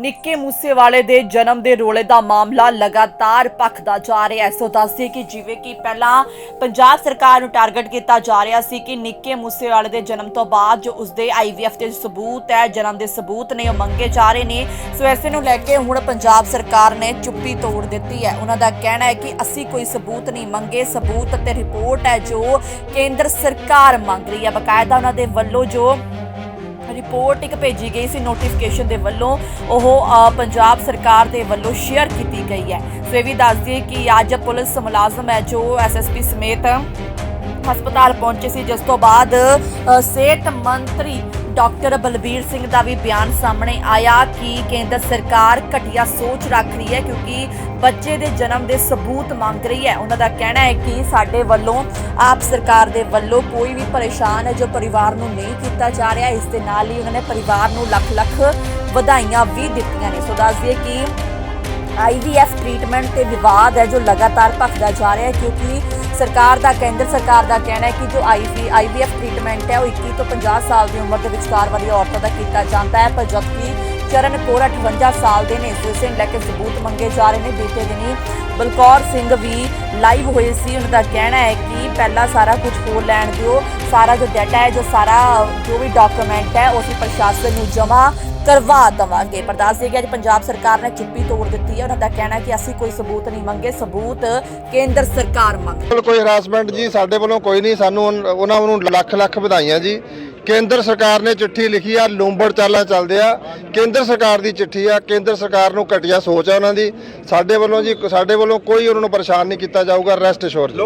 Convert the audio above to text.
ਨਿੱਕੇ ਮੂਸੇਵਾਲੇ ਦੇ ਜਨਮ ਦੇ ਰੋਲੇ ਦਾ ਮਾਮਲਾ ਲਗਾਤਾਰ ਭਖਦਾ ਜਾ ਰਿਹਾ ਹੈ। ਸੋ ਦੱਸਦੇ ਕਿ ਜਿਵੇਂ ਕਿ ਪਹਿਲਾਂ ਪੰਜਾਬ ਸਰਕਾਰ ਨੂੰ ਟਾਰਗੇਟ ਕੀਤਾ ਜਾ ਰਿਹਾ ਸੀ ਕਿ ਨਿੱਕੇ ਮੂਸੇਵਾਲੇ ਦੇ ਜਨਮ ਤੋਂ ਬਾਅਦ ਜੋ ਉਸਦੇ ਆਈਵੀਐਫ ਦੇ ਸਬੂਤ ਹੈ, ਜਨਮ ਦੇ ਸਬੂਤ ਨੇ, ਉਹ ਮੰਗੇ ਜਾ ਰਹੇ ਨੇ। ਸੋ ਐਸੇ ਨੂੰ ਲੈ ਕੇ ਹੁਣ ਪੰਜਾਬ ਸਰਕਾਰ ਨੇ ਚੁੱਪੀ ਤੋੜ ਦਿੱਤੀ ਹੈ। ਉਹਨਾਂ ਦਾ ਕਹਿਣਾ ਹੈ ਕਿ ਅਸੀਂ ਕੋਈ ਸਬੂਤ ਨਹੀਂ ਮੰਗੇ। ਸਬੂਤ ਅਤੇ ਰਿਪੋਰਟ ਹੈ ਜੋ ਕੇਂਦਰ ਸਰਕਾਰ ਮੰਗ ਰਹੀ ਹੈ। ਬਕਾਇਦਾ ਉਹਨਾਂ ਦੇ ਵੱਲੋਂ ਜੋ ਰਿਪੋਰਟ ਇੱਕ ਭੇਜੀ ਗਈ ਸੀ ਨੋਟੀਫਿਕੇਸ਼ਨ ਦੇ ਵੱਲੋਂ। ਉਹ ਪੰਜਾਬ ਸਰਕਾਰ ਦੇ ਵੱਲੋਂ ਸ਼ੇਅਰ ਕੀਤੀ ਗਈ ਹੈ। ਸੋ ਇਹ ਵੀ ਦੱਸ ਦਈਏ ਕਿ ਅੱਜ ਪੁਲਿਸ ਮੁਲਾਜ਼ਮ ਹੈ ਜੋ ਐਸਐਸਪੀ ਸਮੇਤ ਹਸਪਤਾਲ ਪਹੁੰਚੇ ਸੀ, ਜਿਸ ਤੋਂ ਬਾਅਦ ਸਿਹਤ ਮੰਤਰੀ ਡਾਕਟਰ ਬਲਬੀਰ ਸਿੰਘ ਦਾ ਵੀ ਬਿਆਨ ਸਾਹਮਣੇ ਆਇਆ ਕਿ ਕੇਂਦਰ ਸਰਕਾਰ ਘਟੀਆ ਸੋਚ ਰੱਖ ਰਹੀ ਹੈ ਕਿਉਂਕਿ ਬੱਚੇ ਦੇ ਜਨਮ ਦੇ ਸਬੂਤ ਮੰਗ ਰਹੀ ਹੈ। ਉਹਨਾਂ ਦਾ ਕਹਿਣਾ ਹੈ ਕਿ ਸਾਡੇ ਵੱਲੋਂ, ਆਪ ਸਰਕਾਰ ਦੇ ਵੱਲੋਂ ਕੋਈ ਵੀ ਪਰੇਸ਼ਾਨ ਹੈ ਜੋ ਪਰਿਵਾਰ ਨੂੰ ਨਹੀਂ ਕੀਤਾ ਜਾ ਰਿਹਾ, ਇਸ ਦੇ ਨਾਲ ਹੀ ਉਹਨਾਂ ਨੇ ਪਰਿਵਾਰ ਨੂੰ ਲੱਖ ਲੱਖ ਵਧਾਈਆਂ ਵੀ ਦਿੱਤੀਆਂ ਨੇ। ਸੋ ਦੱਸ ਦਈਏ ਕਿ ਆਈਵੀਐਫ ਟ੍ਰੀਟਮੈਂਟ ਤੇ ਵਿਵਾਦ ਹੈ ਜੋ ਲਗਾਤਾਰ ਭਖਦਾ ਜਾ ਰਿਹਾ ਹੈ ਕਿਉਂਕਿ ਸਰਕਾਰ ਦਾ, ਕੇਂਦਰ ਸਰਕਾਰ ਦਾ ਕਹਿਣਾ ਹੈ ਕਿ ਜੋ ਆਈਵੀ ਆਈਵੀਐਫ ਟ੍ਰੀਟਮੈਂਟ ਹੈ ਉਹ 21 ਤੋਂ 50 ਸਾਲ ਦੀ ਉਮਰ ਦੇ ਵਿਚਕਾਰ ਵਾਲੀ ਔਰਤਾਂ ਦਾ ਕੀਤਾ ਜਾਂਦਾ ਹੈ, ਪਰ ਜਦਕਿ ਚਰਨ ਕੌਰ 58 ਸਾਲ ਦੇ ਨੇ। ਇਸ ਨੂੰ ਲੈ ਕੇ ਸਬੂਤ ਮੰਗੇ ਜਾ ਰਹੇ ਨੇ। ਬੀਤੇ ਦਿਨੀ ਬਲਕੌਰ ਸਿੰਘ ਵੀ ਲਾਈਵ ਹੋਏ ਸੀ। ਉਹਨਾਂ ਦਾ ਕਹਿਣਾ ਹੈ ਕਿ ਪਹਿਲਾਂ ਸਾਰਾ ਕੁਝ ਹੋ ਲੈਣ ਦਿਓ। ਸਾਰਾ ਜੋ ਡਾਟਾ ਹੈ, ਜੋ ਸਾਰਾ ਜੋ ਵੀ ਡਾਕੂਮੈਂਟ ਹੈ, ਉਹ ਪ੍ਰਸ਼ਾਸਨ ਨੂੰ ਜਮ੍ਹਾਂ ਕਰਵਾ ਦਵਾਂਗੇ। ਪਰ ਦੱਸ ਦਈਏ ਕਿ ਅੱਜ ਪੰਜਾਬ ਸਰਕਾਰ ਨੇ ਚੁੱਪੀ ਤੋੜ ਦਿੱਤੀ ਹੈ। ਉਹਨਾਂ ਦਾ ਕਹਿਣਾ ਕਿ ਅਸੀਂ ਕੋਈ ਸਬੂਤ ਨਹੀਂ ਮੰਗੇ। ਸਬੂਤ ਕੇਂਦਰ ਸਰਕਾਰ ਮੰਗ ਬਿਲਕੁਲ ਕੋਈ ਹਰਾਸਮੈਂਟ ਜੀ ਸਾਡੇ ਵੱਲੋਂ ਕੋਈ ਨਹੀਂ। ਸਾਨੂੰ ਉਹਨਾਂ ਨੂੰ ਲੱਖ ਲੱਖ ਵਧਾਈਆਂ ਜੀ। ਕੇਂਦਰ ਸਰਕਾਰ ਨੇ ਚਿੱਠੀ ਲਿਖੀ ਆ, ਲੂੰਬੜ ਚਾਲਾਂ ਚੱਲਦੇ ਆ। ਕੇਂਦਰ ਸਰਕਾਰ ਦੀ ਚਿੱਠੀ ਆ, ਕੇਂਦਰ ਸਰਕਾਰ ਨੂੰ ਘਟੀਆ ਸੋਚ ਆ ਉਹਨਾਂ ਦੀ। ਸਾਡੇ ਵੱਲੋਂ ਜੀ, ਸਾਡੇ ਵੱਲੋਂ ਕੋਈ ਉਹਨਾਂ ਨੂੰ ਪਰੇਸ਼ਾਨ ਨਹੀਂ ਕੀਤਾ ਜਾਊਗਾ ਰੈਸਟ ਅਸ਼ੋਰ